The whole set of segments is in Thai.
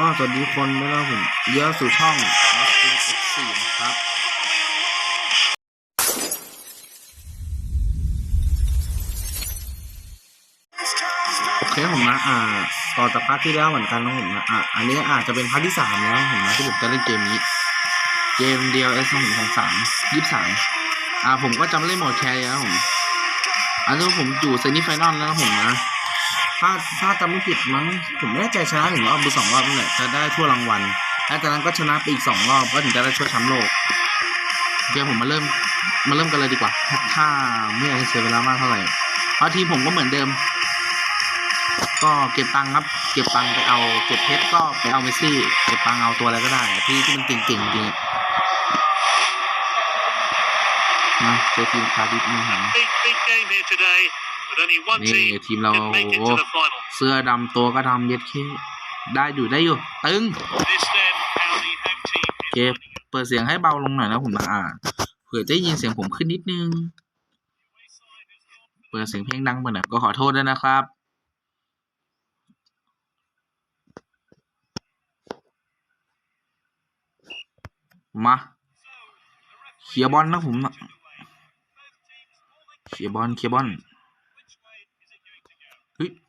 ก็สวัสดีคนด้วยนะผมเยอะสู่ช่อง Austin X4 นะครับโอเคผมนะอ่าต่อจากพาร์ทที่แล้วเหมือนกันนะผมนะอ่าอันนี้อาจจะเป็นพาร์ทที่สามแล้วผมนะที่ผมจะเล่นเกมนี้ เกมเดียว S หนึ่งสองสามยี่สิบสามอ่าผมก็จะไม่เล่นหมดแคร์แล้วผมอันนี้ผมอยู่เซนิไฟนอลแล้วนะผมนะ ถ้าถ้าจำไม่ผิดมั้งผมไม่แน่ใจชนะถึงรอบไปสองรอบนี่แหละจะได้ทั่วรางวัลแล้วจากนั้นก็ชนะไปอีกสองรอบก็ถึงจะได้ช่วยแชมป์โลกเดี๋ยวผมมาเริ่มมาเริ่มกันเลยดีกว่า ถ้าไม่อยากเสียเวลามากเท่าไหร่เพราะทีมผมก็เหมือนเดิม ก็เก็บตังค์ครับ เก็บตังค์ไปเอาเก็บเพชรก็ไปเอาเมสซี่ เก็บตังค์เอาตัวอะไรก็ได้ที่ที่มันเก่งๆจริงนะเจอทีมคาร์ดิฟนี่ฮะ Big, big game here today, but only one นี่ team ทีมเรา can make it โอ้ to the final. เสื้อดำตัวก็ดำเย็ดเคได้อยู่ได้อยู่ ตึง This then, how the home team is โอเค finding it. เปิดเสียงให้เบาลงหน่อยนะผมนะอ่าเผื่อจะได้ยินเสียงผมขึ้นนิดนึง เปิดเสียงเพลงดังไปหน่อยก็ขอโทษด้วยนะครับมาเคลียร์บอลนะผมนะเคลียร์บอลเคลียร์บอลเฮ้ย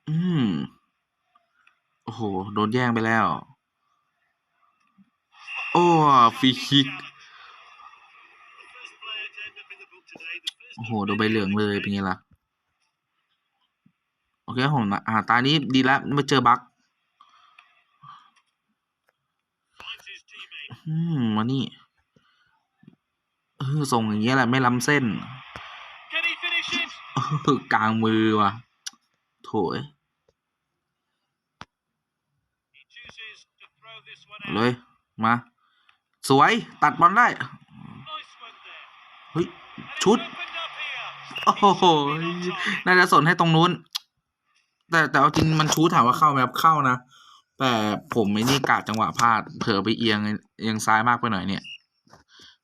อืม โอ้โห โดนแย่งไปแล้ว โอ้ฟรีคิก โอ้โห โดนใบเหลืองเลยเป็นไงล่ะ โอเคผมนะอ่า ตานี้ดีแล้วไม่เจอบั๊กอืมมานี่เออส่งอย่างเงี้ยแหละไม่ล้ำเส้นกลางมือว่ะ โถย เลยมา สวยตัดบอลได้เฮ้ยชุด โอ้โหน่าจะสนให้ตรงนู้น แต่แต่เอาจริงมันชูถามว่าเข้าไหมครับเข้านะ แต่ผมไอ้นี่กาดจังหวะพลาดเผลอไปเอียงเอียงซ้ายมากไปหน่อยเนี่ย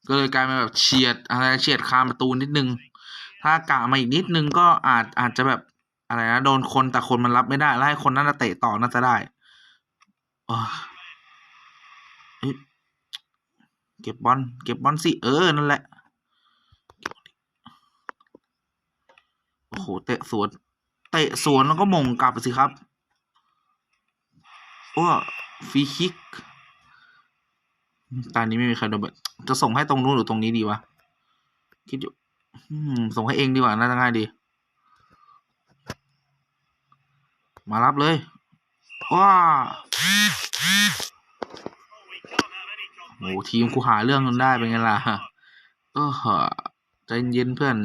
ก็เลยกลายเป็นแบบเฉียดอะไรเฉียดคานประตูนิดนึง ถ้ากะมาอีกนิดนึงก็อาจอาจจะแบบอะไรนะโดนคนแต่คนมันรับไม่ได้แล้วให้คนนั้นน่ะเตะต่อน่าจะได้โอ้ยเอ้ย เก็บบอลเก็บบอลสิเออนั่นแหละโอ้โหเตะสวนเตะสวนแล้วก็มงกลับสิครับโอ้ฟรีคิกตอนนี้ไม่มีใครโดนแบบจะส่งให้ตรงนู้นหรือตรงนี้ดีวะคิดอยู่ส่งให้เองดีกว่าน่าจะง่ายดี มารับเลยว้า โหทีมกูหาเรื่องกันได้เป็นไงล่ะเออใจเย็นเพื่อน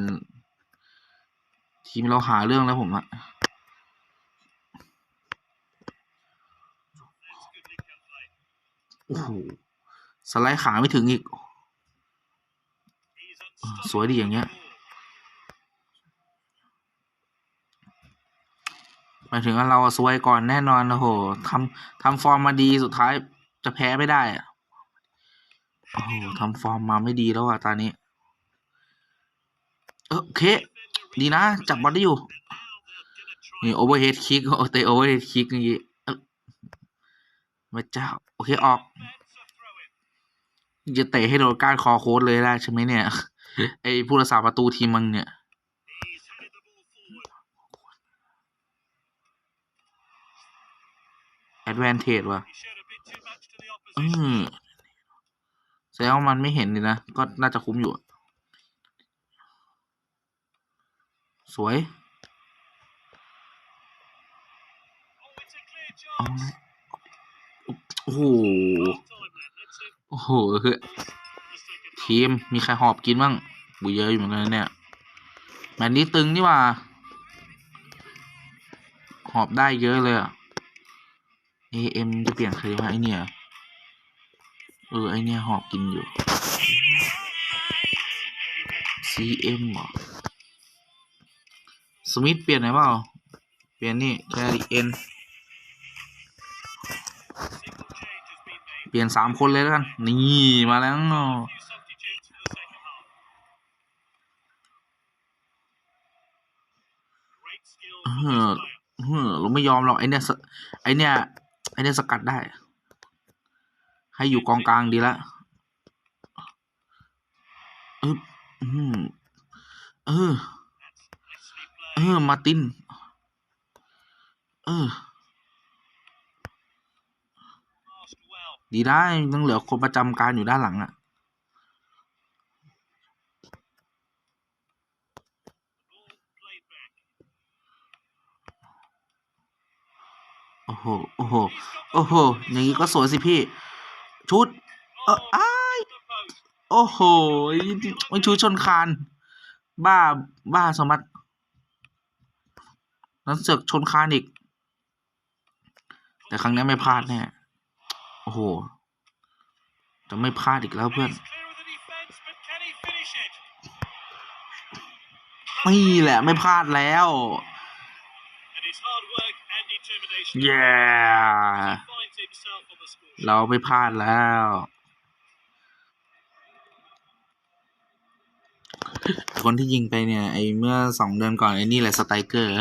ทีมเราหาเรื่องแล้วผมอะโอ้โหสไลด์ขาไม่ถึงอีก สวยดีอย่างเงี้ยหมายถึงว่าเราอะซวยก่อนแน่นอนโอ้โหทำทำฟอร์มมาดีสุดท้ายจะแพ้ไม่ได้อะ โอ้โหทำฟอร์มมาไม่ดีแล้วอะตอนนี้ เออเค ดีนะ จับบอลได้อยู่ นี่โอเวอร์เฮดคิกโอเตโอเวอร์เฮดคิกอย่างงี้เอ้าเจ้า โอเค ออก จะเตะให้โดนก้านคอโค้ดเลยได้ใช่ไหมเนี่ย ไอผู้รักษาประตูทีมมึงเนี่ย headed the ball forward. advantage ว่ะอืม แสดงว่ามันไม่เห็นเลยนะ ก็น่าจะคุ้มอยู่ สวยโอ้โห โอ้โหคือทีม มีใครหอบกินบ้างบุยเยอะอยู่เหมือนกันเนี่ย แมตช์นี้ตึงนี่ว่า หอบได้เยอะเลยอะ AM จะเปลี่ยนใครวะไอเนี่ย เออ ไอเนี่ยหอบกินอยู่ CM เหรอสมิธเปลี่ยนไหนเปล่า เปลี่ยนนี่แคริเอ็นเปลี่ยนสามคนเลยแล้วกัน นี่มาแล้วเอ from this อ player. เออเราไม่ยอมหรอกไอเนี่ยไอเนี่ยไอเนี่ยสกัดได้ ให้อยู่กองกลางดีละเอออืมเออ เออ มาติน เออ ดีได้ยังเหลือคนประจำการอยู่ด้านหลังอะ่ะ โอ้โห โอ้โห โอ้โห อย่างนี้ก็สวยสิพี่ ชุด เอออ้ายโอ้โหมันชูชนคาน บ้า บ้าสมัตินั้นเสือกชนคานอีก แต่ครั้งนี้ไม่พลาดแน่ โอ้โห จะไม่พลาดอีกแล้วเพื่อนนี่แหละไม่พลาดแล้ว And เราไม่พลาดแล้ว คนที่ยิงไปเนี่ย ไอเมื่อสองเดือนก่อน ไอนี่แหละสไตเกอร์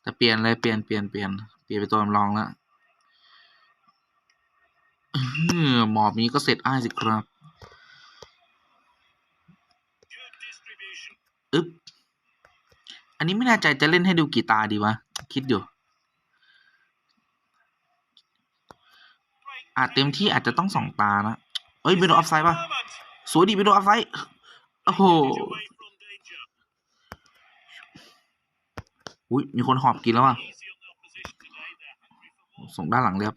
แต่เปลี่ยนเลยเปลี่ยนเปลี่ยนเปลี่ยนเปลี่ยนไปตัวสำรองแล้วหือหมอบนี้ก็เสร็จอ้ายสิครับอึ๊บ อันนี้ไม่แน่ใจจะเล่นให้ดูกี่ตาดีวะ คิดอยู่ อาจเต็มที่อาจจะต้องสองตานะ เอ้ยไปโดออฟไซด์ป่ะ สวยดีไปโดออฟไซด์ โอ้โห อุ้ยมีคนหอบกินแล้วอะ ส่งด้านหลังเลยครับ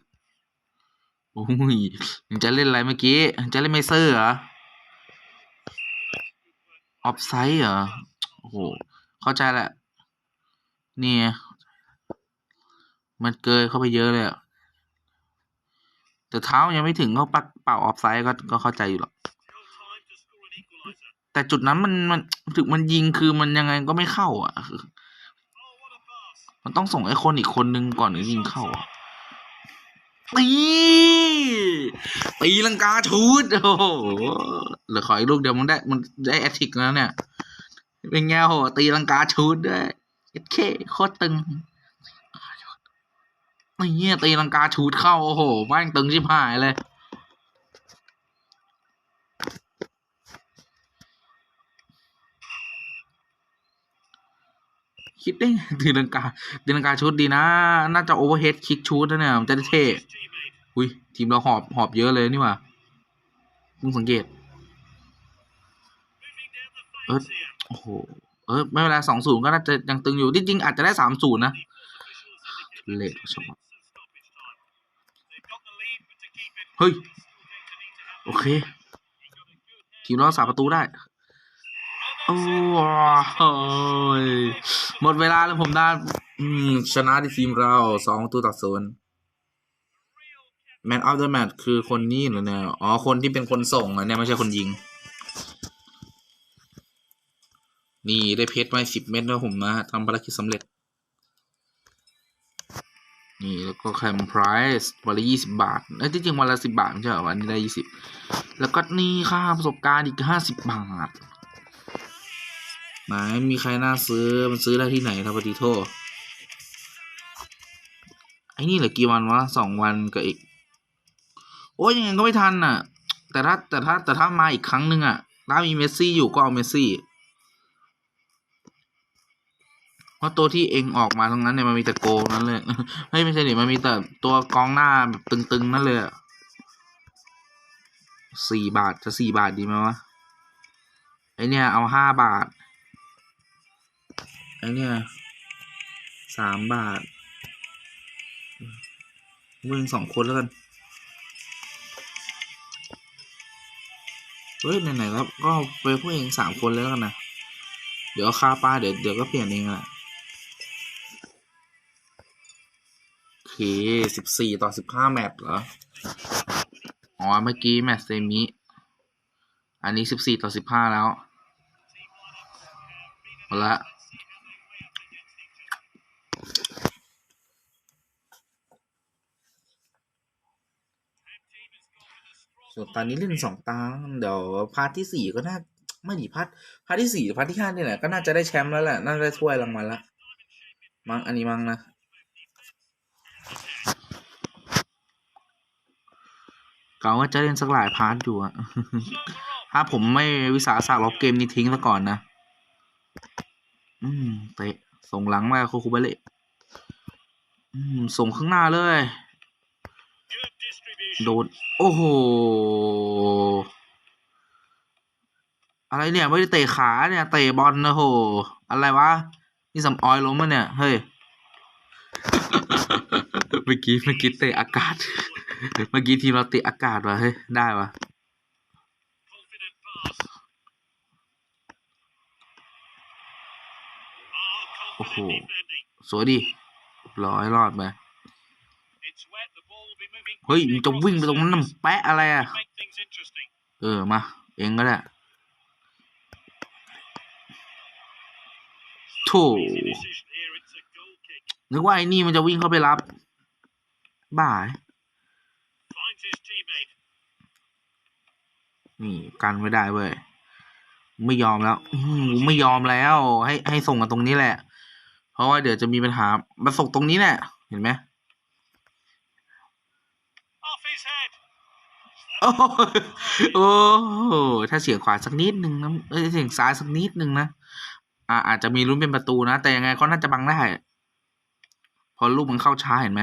โอ้ยจะเล่นอะไรเมื่อกี้ จะเล่นไม่เซอร์เหรอ ออฟไซด์เหรอ โอ้โห เข้าใจแหละ นี่ไงมันเกยเข้าไปเยอะเลยอะ แต่เท้ายังไม่ถึงก็ปักเป่าออฟไซด์ก็ก็เข้าใจอยู่หรอกแต่จุดนั้นมันมันถึงมันยิงคือมันยังไงก็ไม่เข้า อะ Oh, what a pass. มันต้องส่งไอ้คนอีกคนนึงก่อนถึงยิงเข้าอะตีตีลังกาชูดโอ้โหเหลือขออีกลูกเดียวมันได้มันได้แอติกแล้วเนี่ย เป็นไงโหตีลังกาชูดด้วยเอเคโคตรตึง เงี้ยตีลังกาชูดเข้า โอ้โหแม่งตึงชิบหายเลย คิดได้ไงตีลังกาตีลังกาชุดดีนะ น่าจะโอเวอร์เฮดคิกชุดนะเนี่ยมันจะได้เท่อุ้ย ทีมเราหอบหอบเยอะเลยนี่หว่ามึงสังเกต Moving down the Ớt. flanks here. โอ้โห เออไม่เป็นไรสองศูนย์ก็น่าจะยังตึงอยู่ จริงๆอาจจะได้สามศูนย์นะ Officials indicate Late minutes shot. of ฮ้ย โอเค ทีมเรารักษาประตูได้ โอ้ยหมดเวลาแล้วผมได้ชนะที่ทีมเราสองตัวต่อศูนย์ Man of the Match คือคนนี้เหรอเนี่ย อ๋อ คนที่เป็นคนส่งอะเนี่ย ไม่ใช่คนยิง นี่ได้เพชรมาสิบเม็ดแล้วผมนะทำภารกิจสำเร็จ นี่แล้วก็แคมไพรส์วันละยี่สิบาทเอ้ยที่จริงวันละสิบาทไม่ใช่เหรอวันนี้ได้ยี่สิบแล้วก็นี่ค่าประสบการณ์อีกห้าสิบบาทไหนมีใครน่าซื้อมันซื้อได้ที่ไหนทัพติโทไอ้นี่เหลือกี่วันวะสองวันกับอีก โอ้ยยังไงก็ไม่ทันน่ะ แต่ถ้าแต่ถ้าแต่ถ้ามาอีกครั้งหนึ่งอะถ้ามีเมสซี่อยู่ก็เอาเมสซี่ เพราะตัวที่เองออกมาตรงนั้นเนี่ยมันมีแต่โกนั้นเลยเฮ้ยไม่ใช่ดิมันมีแต่ตัวกองหน้าแบบตึงๆนั่นเลยสี่บาทจะสี่บาทดีไหมวะไอเนี่ยเอาห้าบาทไอเนี่ยสามบาทมึงสองคนแล้วกันเฮ้ยไหนๆแล้วก็ไปพวกเองสามคนแล้วกันนะเดี๋ยวค่าป้าเดี๋ยวเดี๋ยวก็เปลี่ยนเองแหละ เคสิบสี่ต่อสิบห้าแมตช์เหรอ อ๋อ เมื่อกี้แมตช์เซมิ อันนี้สิบสี่ต่อสิบห้าแล้วหมดละส่วนตอนนี้เล่นสองตาเดี๋ยวพาร์ทที่สี่ก็น่าไม่ดีพาร์ทพาร์ทที่สี่พาร์ทที่ห้าเนี่แหละก็น่าจะได้แชมป์แล้วแหละ น่าจะได้ถ้วยรางวัลละมั้งอันนี้มั้งนะ ก่าว่าจะเล่นสักหลายพาร์ทอยู่อะถ้าผมไม่วิสาสะลบเกมนี้ทิ้งซะก่อนนะ อืมเตะ ส่งหลังมาโคคูเบเละอืมส่งข้างหน้าเลย โดน โอ้โห อะไรเนี่ย ไม่ได้เตะขาเนี่ย เตะบอลนะโห อะไรวะ นี่สำออยล้มมะเนี่ย เฮ้ย เมื่อกี้เมื่อกี้เตะอากาศ เมื่อกี้ทีมเราติอากาศว่ะเฮ้ย ได้ว่ะโอ้โห สวยดิร้อยรอดมาเฮ้ยมันจะวิ่งไปตรงนั้นน้ำแปะอะไรอะ เออ มา เองก็ได้โถนึกว่าไอ้นี่มันจะวิ่งเข้าไปรับ บ่าย นี่กันไม่ได้เว้ยไม่ยอมแล้วอืมไม่ยอมแล้ว ให้ให้ส่งกันตรงนี้แหละ เพราะว่าเดี๋ยวจะมีปัญหามาส่งตรงนี้แหละเห็นไหม Off his head. โอ้โหโอ้โหถ้าเสียงขวาสักนิดหนึ่งนะเอ้ยเสียงซ้ายสักนิดหนึ่งนะอ่าอาจจะมีลุ้นเป็นประตูนะ แต่ยังไงก็น่าจะบังได้ พอลูกมันเข้าช้าเห็นไหม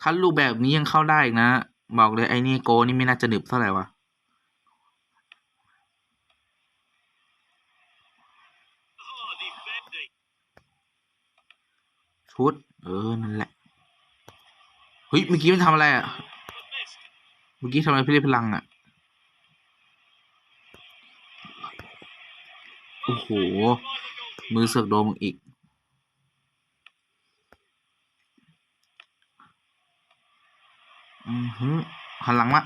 ถ้าลูกแบบนี้ยังเข้าได้อีกนะ บอกเลยไอ้นี่โกนี่ไม่น่าจะหนึบเท่าไหร่วะชุด เออ นั่นแหละ เฮ้ย เมื่อกี้มันทำอะไรอะ เมื่อกี้ทำอะไรพี่เล่พลังอะ โอ้โห มือเสือกโดมอีก อือฮึหันหลังมา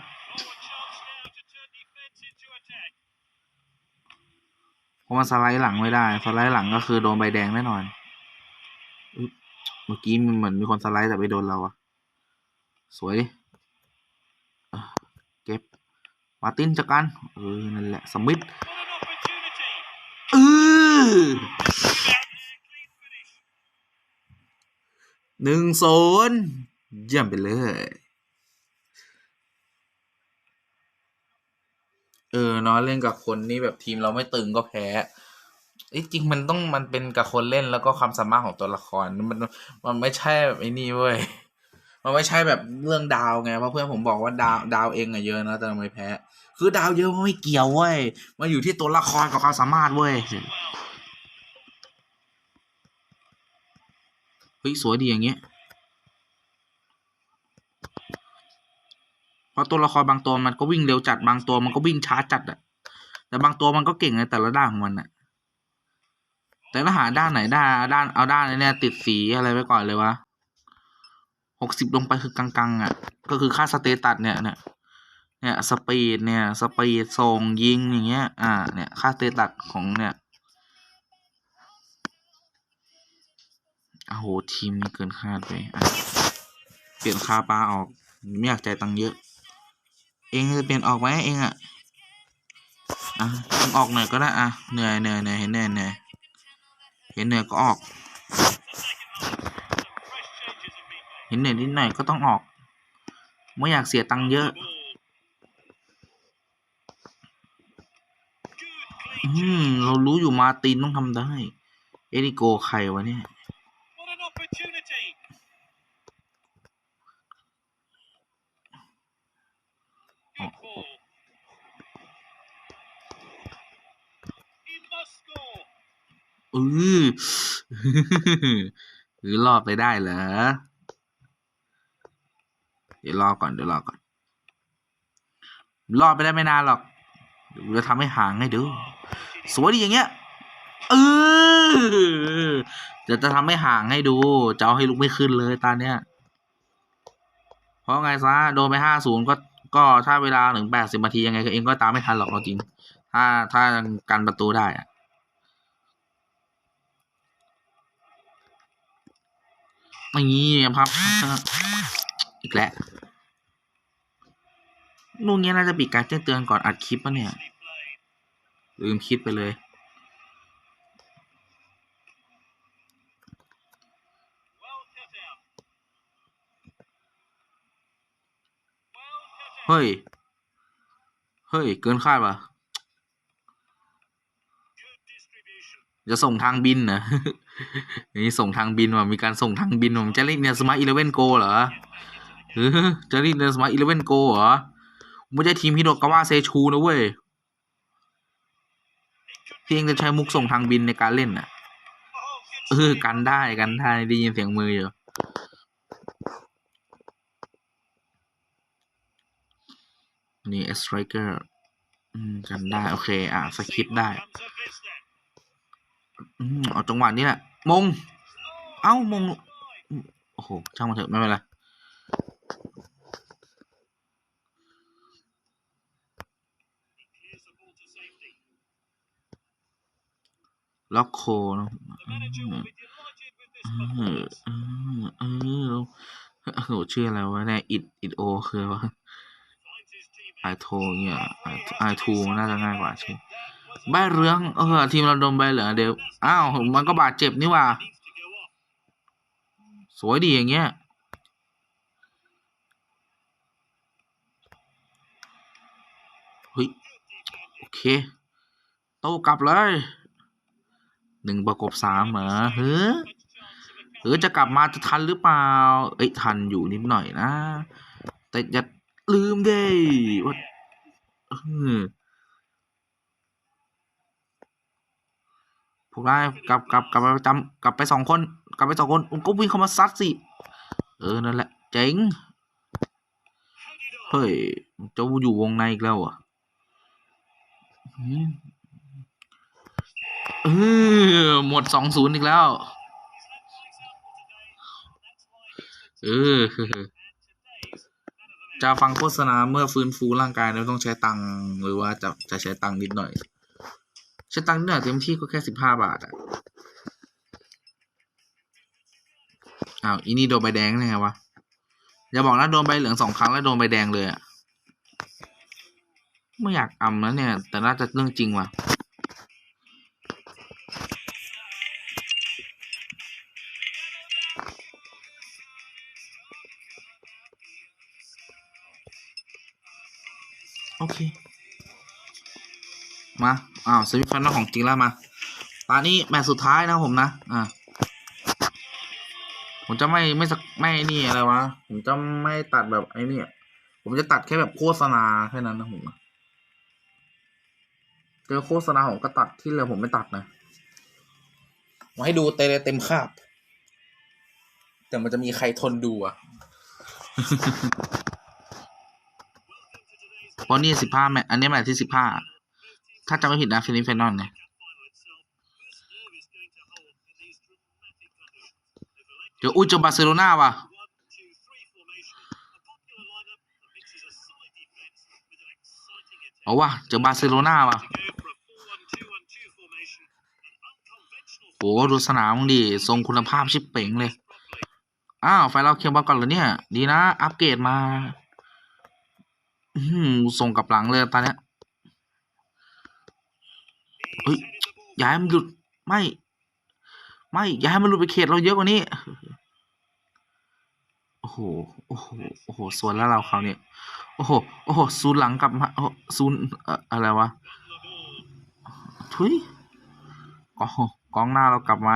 เพราะมันสไลด์หลังไม่ได้ สไลด์หลังก็คือโดนใบแดงแน่นอน เมื่อกี้มันเหมือนมีคนสไลด์แต่ไปโดนเราอะสวยดิเก็บ มาตินจัดการเออ นั่นแหละ สมิธเออหนึ่งศูนย์เยี่ยมไปเลย เออเนาะเล่นกับคนนี่แบบทีมเราไม่ตึงก็แพ้เอ้จริงมันต้องมันเป็นกับคนเล่นแล้วก็ความสามารถของตัวละครมันมันไม่ใช่แบบไอ้นี่เว้ยมันไม่ใช่แบบเรื่องดาวไงเพราะเพื่อนผมบอกว่าดาวดาวเองอะเยอะนะแต่ทำไมแพ้ คือดาวเยอะมันไม่เกี่ยวเว้ยมันอยู่ที่ตัวละครกับความสามารถเว้ยเฮ้ยสวยดีอย่างเงี้ย เพราะตัวละครบางตัวมันก็วิ่งเร็วจัดบางตัวมันก็วิ่งช้าจัดอะแต่บางตัวมันก็เก่งในแต่ละด้านของมันอะแต่ถ้าหาด้านไหนด้ด้านเอาด้านเนี่ยติดสีอะไรไว้ก่อนเลยวะหกสิบลงไปคือกลางๆอะก็คือค่าสเตตัสเนี่ยเนี่ยเนี่ยสปีดเนี่ยสปีดส่งยิงอย่างเงี้ย อ่า เนี่ยค่าสเตตัสของเนี่ยโอ้โหทีมนี้เกินคาดไปเปลี่ยนคาปลาออก ไม่อยากใจตังเยอะ เองจะเปลี่ยนออกไหมเองอะอะต้องออกหน่อยก็ได้อะเหนื่อยเหนื่อยเหนื่อยเห็นเหนื่อยเหนื่อยเห็นเหนื่อยก็ออก เห็นเหนื่อยนิดหน่อยก็ต้องออก ไม่อยากเสียตังค์เยอะอืมเรารู้อยู่มาตินต้องทำได้ เอริโกใครวะเนี่ย อือหรือรอดไปได้เหรอ เดี๋ยวรอก่อน เดี๋ยวรอก่อน รอดไปได้ไม่นานหรอกเดี๋ยวจะทำให้ห่างให้ดู สวยดีอย่างเงี้ยเออเดี๋ยวจะทำให้ห่างให้ดู จะเอาให้ลุกไม่ขึ้นเลยตาเนี้ย เพราะไงซะโดนไปห้าศูนย์ก็ก็ถ้าเวลาถึงแปดสิบนาทียังไงก็เองก็ตามไม่ทันหรอกเราจริง ถ้าถ้ากันประตูได้อะอย่าง นี้ครับ อีกแล้วนู่นเงี้ยน่าจะปิดการแจ้งเตือนก่อนอัดคลิปปะเนี่ย ลืมคิดไปเลย เฮ้ย เฮ้ย เกินคาดว่ะ จะส่งทางบินเหรอ นี่ส่งทางบินว่ะมีการส่งทางบินว่ะมันจะเล่นเนี่ยสมาร์ทอีเลเว่นโกเหรอเออจะเล่นเนี่ยสมาร์ทอีเลเว่นโกเหรอไม่ใช่ทีมฮิโดกาวะเซชูนะเว้ยเพียงจะใช้มุกส่งทางบินในการเล่นน่ะเออกันได้กันได้ได้ยินเสียงมืออยู่นี่เอสไตรเกอร์กันได้ โอเค อะสคริปได้ เอาจังหวะนี้แหละมง เอ้ามง โอ้โห ช่างมันเถอะ ไม่เป็นไร ล็อกโคนะเออเออเออโอ้โหชื่ออะไรวะเนี่ยอิดอิดโอคือว่าไอโทเนี่ยไอทูน่าจะง่ายกว่าชื่อ ใบเหลืองเออทีมเราโดนใบเหลืองเดี๋ยวอ้าวมันก็บาดเจ็บนี่ว่า สวยดีอย่างเงี้ยเฮ้ยโอเค โต้กลับเลยหนึ่งประกบสามเหรอเฮ้อเออจะกลับมาจะทันหรือเปล่า เอ้ยทันอยู่นิดหน่อยนะ แต่อย่าลืมเด้ว่า เออพวกนายกลับกลับกลับไปจำกลับไปสองคน กลับไปสองคนผมก็วิ่งเข้ามาซัดสิ เออ นั่นแหละ เจ๋ง เฮ้ยเจ้าอยู่วงในอีกแล้วอะเออหมดสองศูนย์อีกแล้ว เออ จะฟังโฆษณาเมื่อฟื้นฟูร่างกายแล้วต้องใช้ตังค์หรือว่าจะจะใช้ตังค์นิดหน่อย ใช้ตังค์หน่อยเต็มที่ก็แค่สิบห้าบาทอะอ้าวอีนี่โดนใบแดงได้ไงวะ อย่าบอกนะโดนใบเหลืองสองครั้งแล้วโดนใบแดงเลยอะไม่อยากอำแล้วเนี่ย แต่น่าจะเรื่องจริงว่ะ โอเค มา อ้าวสมิฟันนอลของจริงแล้วมาตอนนี้แมตช์สุดท้ายนะผมนะ อ่าผมจะไม่ไม่สักไม่นี่อะไรวะ ผมจะไม่ตัดแบบไอ้นี่อะผมจะตัดแค่แบบโฆษณาแค่นั้นนะผมนะเจอโฆษณาผมก็ตัดที่เหลือผมไม่ตัดนะมาให้ดูเต็มเต็มคาบ แต่มันจะมีใครทนดูอะเพราะนี่สิบห้าแมตช์อันนี้แมตช์ที่สิบห้า ถ้าจำไม่ผิดนะฟิลิปเฟนนอนไงเดี๋ยวอุ้ยเจอบาร์เซโลนาว่ะเอาว่ะเจอบาร์เซโลนาว่ะโอ้ดูสนามดีทรงคุณภาพชิบเป๋งเลย อ้าว ไฟเราเคลียร์บอลก่อนเลยเนี่ย ดีนะ อัปเกรดมาส่งกับหลังเลยตอนเนี้ย เฮ้ยอย่าให้มันหลุดไม่ ไม่อย่าให้มันหลุดไปเขตเราเยอะกว่านี้โอ้โหโอ้โหโอ้โหสวนแล้วเราเขาวเนี่ยโอ้โหโอ้โหซูนย์หลังกลับมาโอ้โหซูนย์เอ่ออะไรวะทุยกองกองหน้าเรากลับมา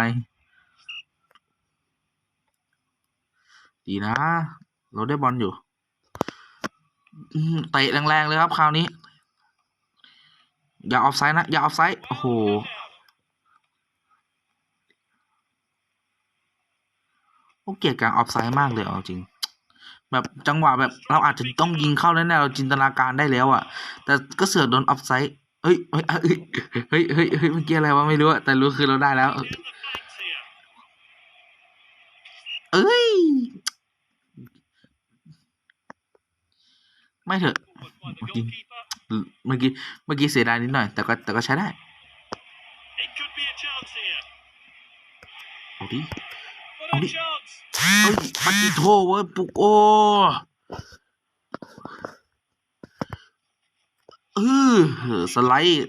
ดีนะ เราได้บอลอยู่เตะแรงๆเลยครับคราวนี้ อย่าออฟไซด์นะ อย่าออฟไซด์โอ้โหผมเกลียดการออฟไซด์มากเลยเอาจริง แบบจังหวะแบบเราอาจจะต้องยิงเข้าแน่เราจินตนาการได้แล้วอะแต่ก็เสือกโดนออฟไซด์เฮ้ยเฮ้ยเฮ้ยเฮ้ยเฮ้ยเมื่อกี้อะไรวะไม่รู้อะแต่รู้คือเราได้แล้วเอ้ยไม่เถอะ Forward by the Okay. goalkeeper. เมื่อกี้เมื่อกี้เสียดายนิดหน่อย แต่ก็แต่ก็ใช้ได้ It could be a chance here. เอาดิ What Oh, a the- chance! เฮ้ยปัดดิโทเว้ยปุกโอเออสไลด์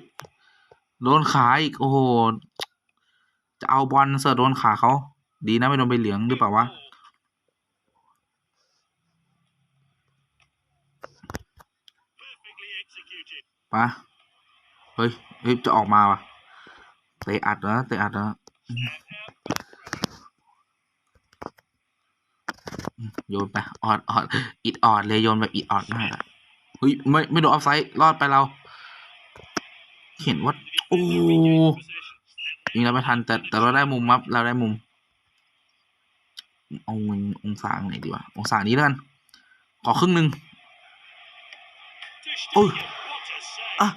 โดนขาอีก โอ้โห จะเอาบอลเสิร์ฟโดนขาเขา ดีนะไม่โดนใบเหลืองหรือเปล่าวะะเฮ้ยเฮ้ยจะออกมาวะเตะอัดนะเตะอัดนะโยนไปออดออดอิดออดเลยโยนแบบอิดออดมากเฮ้ยไม่ไม่โดนออฟไซด์รอดไปเรา เห็นว่าโอ้ยิงเราไม่ทันแต่แต่เราได้มุมครับเราได้มุมเอาองศาไหนดีวะองศานี้แล้วกันขอครึ่งหนึ่ง Oh. Ôi. อะ อ้า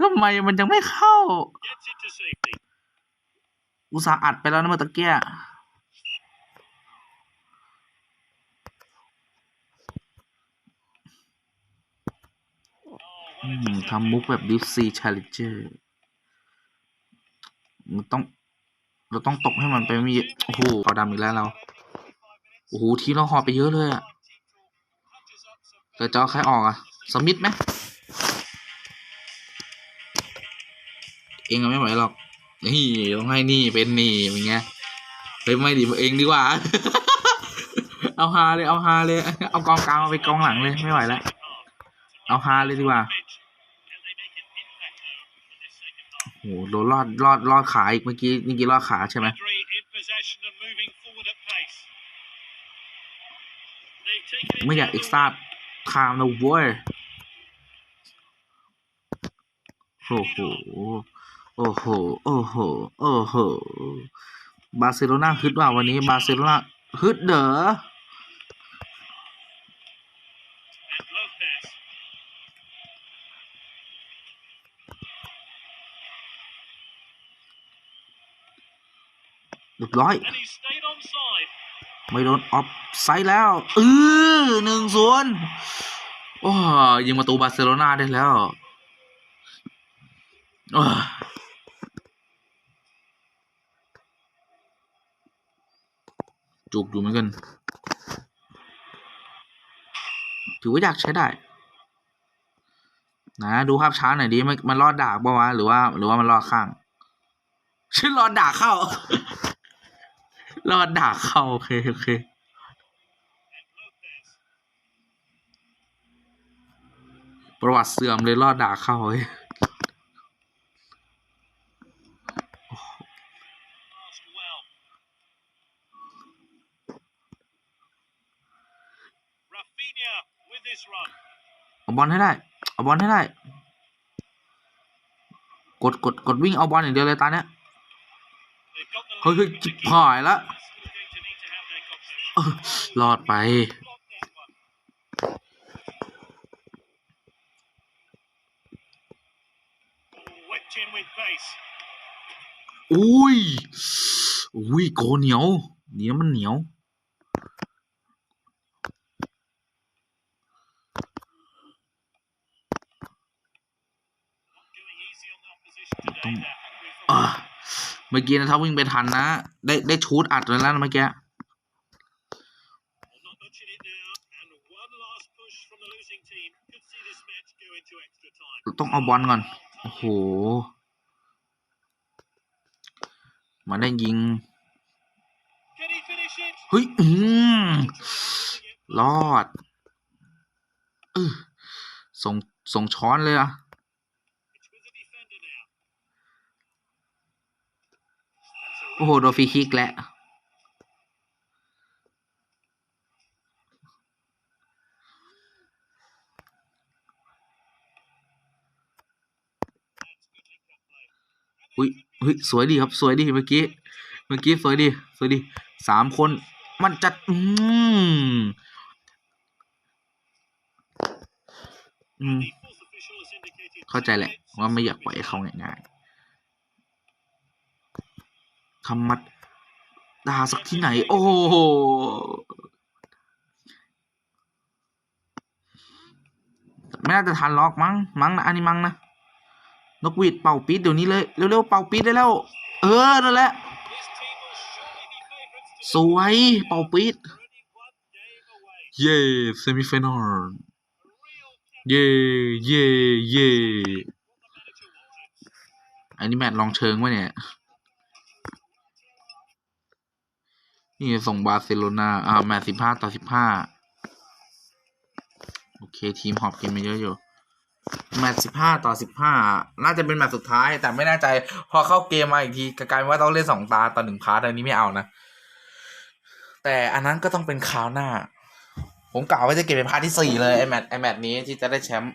ทำไมมันยังไม่เข้า อุตส่าห์อัดไปแล้วนะเมื่อตะเกียทำมุกแบบดิฟซีชาลนเจอร์มันต้อง เราต้องตกให้มันไปไม่เยอะโอ้โหขาดำอีกแล้วเรา โอ้โห ทีเราหอบไปเยอะเลยอะแต่จะเอาใครออกอะสมิธไหม เองก็ไม่ไหวหรอกนี่ต้องให้นี่เป็นนี่เป็นไงเฮ้ยไม่ดีเองดีกว่า เอาฮาเลยเอาฮาเลย เอากองกลางมาไปกองหลังเลยไม่ไหวแล้วเอาฮาเลยดีกว่าโอ้โหโดนรอดรอดรอดขาอีกเมื่อกี้เมื่อกี้รอดขาใช่ไหมไม่อยากเอ็กซ์ตร้าไทม์นะเว้ยโอ้โห โอ้โห โอ้โห โอ้โห บาร์เซโลนาฮึดว่าวันนี้บาร์เซโลนาฮึดเด้อ And Lopez. เรียบร้อย ไม่โดนออฟไซด์แล้วเออหนึ่งศูนย์โอ้ยิงประตูบาร์เซโลนาได้แล้ว โอ้ จุกอยู่เหมือนกัน ถือว่าอยากใช้ได้ นะดูภาพช้าหน่อยดิมันมันรอดดากปะวะหรือว่า หรือว่ามันรอดข้างชื่อรอดดากเข้า รอดดากเข้าโอเคโอเคประวัติเสื่อมเลยรอดด่าเข้าเฮ้ย เอาบอลให้ได้ เอาบอลให้ได้ กดกดกดวิ่งเอาบอลอย่างเดียวเลยตาเนี้ยเขาคือจิบหายละลอดไป อุ้ย อุ้ยโกเหนียวเนียมันเหนียว เมื่อกี้นะท็าวิ่งไปทันนะ ได้ได้ชูดอัดแล้วนะเมื่อกี้ต้องเอาบอลก่อน โอ้โห มาได้ยิง เฮ้ย อืมรอด ส่งส่งช้อนเลยอะ โอ้โห โดนฟรีคิกแล้ว อุ้ยเฮ้ยสวยดีครับ สวยดีเมื่อกี้ เมื่อกี้สวยดี สวยดี สามคน มันจัด อืมอืมเข้าใจแหละ ว่าไม่อยากปล่อยให้เขาง่ายๆ ทำมัดดาสักที่ไหน โอ้โหไม่น่าจะทันล็อกมั้งมั้งนะอันนี้มั้งนะนกหวีดเป่าปี๊ดเดี๋ยวนี้เลยเร็วๆเป่าปี๊ดได้แล้ว เออนั่นแหละสวยเป่าปี๊ดเย่เซมิฟิแนลเย่เย่เย่อันนี้แมตช์ลองเชิงวะเนี่ย นี่ส่งบาร์เซโลนาอ่าแมตช์สิบห้าต่อสิบห้าโอเค ทีมหอบกินมาเยอะอยู่แมตช์สิบห้าต่อสิบห้าน่าจะเป็นแมตช์สุดท้าย แต่ไม่แน่ใจ พอเข้าเกมมาอีกทีกลายเป็นว่าต้องเล่นสองตาต่อหนึ่งพาร์ทอันนี้ไม่เอานะ แต่อันนั้นก็ต้องเป็นคราวหน้า ผมกล่าวว่าจะเก็บเป็นพาร์ทที่สี่เลยไอแมตช์ไอแมตช์นี้ที่จะได้แชมป์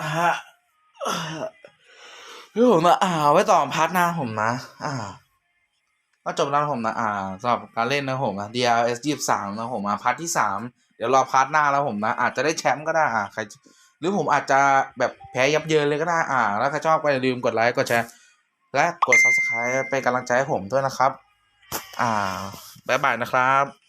อ่าคือผมนะอ่าไว้ต่อพาร์ทหน้าผมนะ อ่า ก็จบแล้วผมนะอ่าสำหรับการเล่นนะผมนะ DLS ยี่สามนะผมอะพาร์ทที่สามเดี๋ยวรอพาร์ทหน้าแล้วผมนะ อาจจะได้แชมป์ก็ได้อ่าใครหรือผมอาจจะแบบแพ้ยับเยินเลยก็ได้อ่า แล้วใครชอบก็อย่าลืมกดไลค์กดแชร์และกด subscribe เป็นกำลังใจให้ผมด้วยนะครับ อ่าบ๊ายบายนะครับ